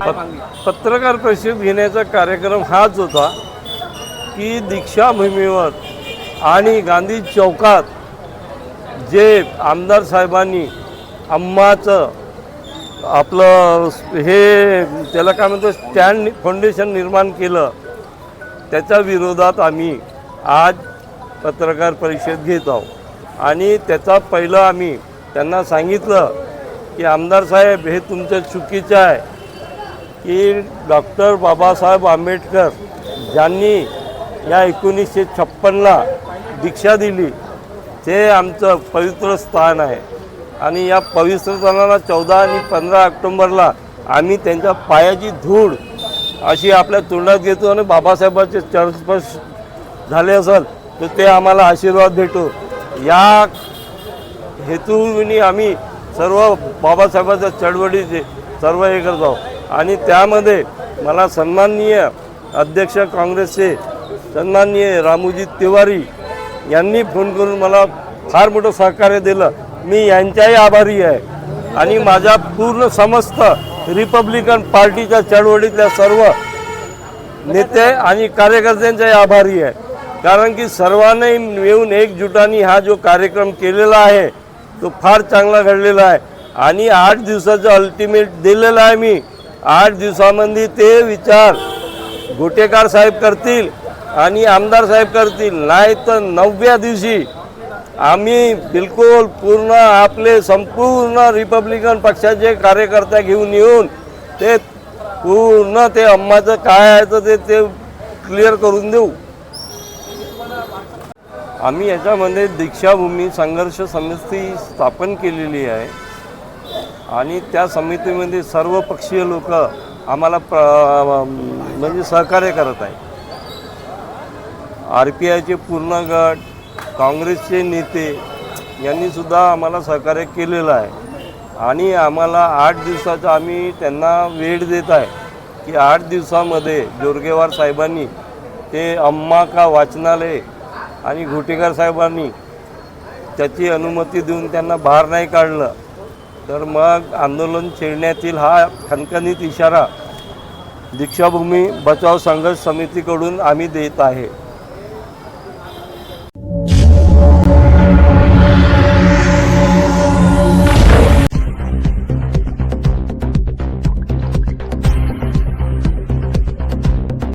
पत्रकार परिषद घेण्याचा कार्यक्रम हाच होता की दीक्षाभूमीवर आणि गांधी चौकात जे आमदार साहेबांनी अम्माचं आपलं हे त्याला काय म्हणतो स्टँड फाउंडेशन निर्माण केलं त्याच्या विरोधात आम्ही आज पत्रकार परिषद घेत आहोत. आणि त्याचा पहिलं आम्ही त्यांना सांगितलं की आमदार साहेब हे तुमचं चुकीचं आहे. की डॉक्टर बाबासाहेब आंबेडकर ज्यांनी या एकोणीसशे छप्पनला दीक्षा दिली ते आमचं पवित्र स्थान आहे. आणि या पवित्र स्थानाला चौदा आणि पंधरा ऑक्टोंबरला आम्ही त्यांच्या पायाची धूळ अशी आपल्या तोंडात घेतो आणि बाबासाहेबांचे चरणस्पर्श झाले असेल तर ते आम्हाला आशीर्वाद देतो या हेतूने आम्ही सर्व बाबासाहेबांच्या चळवळीचे सर्व हे करत आहोत. आणि त्यामध्ये मला सन्माननीय अध्यक्ष काँग्रेसचे सन्माननीय रामोजी तिवारी यांनी फोन करून मला फार मोठं सहकार्य दिलं. मी यांच्याही आभारी आहे. आणि माझ्या पूर्ण समस्त रिपब्लिकन पार्टीच्या चळवळीतल्या सर्व नेते आणि कार्यकर्त्यांचाही आभारी आहे. कारण की सर्वांनी मिळून एकजुटाने हा जो कार्यक्रम केलेला आहे तो फार चांगला घडलेला आहे. आणि आठ दिवसाचं अल्टिमेट दिलेलं आहे मी. आठ दिवसामध्ये ते विचार. गोटेकार साहेब करतील आणि आमदार साहेब करतील नाही तर नवव्या दिवशी आम्ही बिलकुल पूर्ण आपले संपूर्ण रिपब्लिकन पक्षाचे कार्यकर्ते घेऊन येऊन ते पूर्ण ते अम्माचं काय आहे तर ते ते क्लिअर करून देऊ. आम्ही याच्यामध्ये दीक्षाभूमी संघर्ष समिती स्थापन केलेली आहे. आणि त्या समितीमध्ये सर्व पक्षीय लोक आम्हाला प्र म्हणजे सहकार्य करत आहे आर पी आयचे पूर्ण गट काँग्रेसचे नेते यांनीसुद्धा आम्हाला सहकार्य केलेलं आहे. आणि आम्हाला आठ दिवसाचा आम्ही त्यांना वेळ देत आहे की आठ दिवसामध्ये जोरगेवार साहेबांनी ते अम्मा का वाचनालय आणि घोटेकर साहेबांनी त्याची अनुमती देऊन त्यांना बाहेर नाही काढलं. तर मग आंदोलन छेडण्यातील हा खणखणीत इशारा दीक्षाभूमी बचाव संघर्ष समितीकडून आम्ही देत आहे.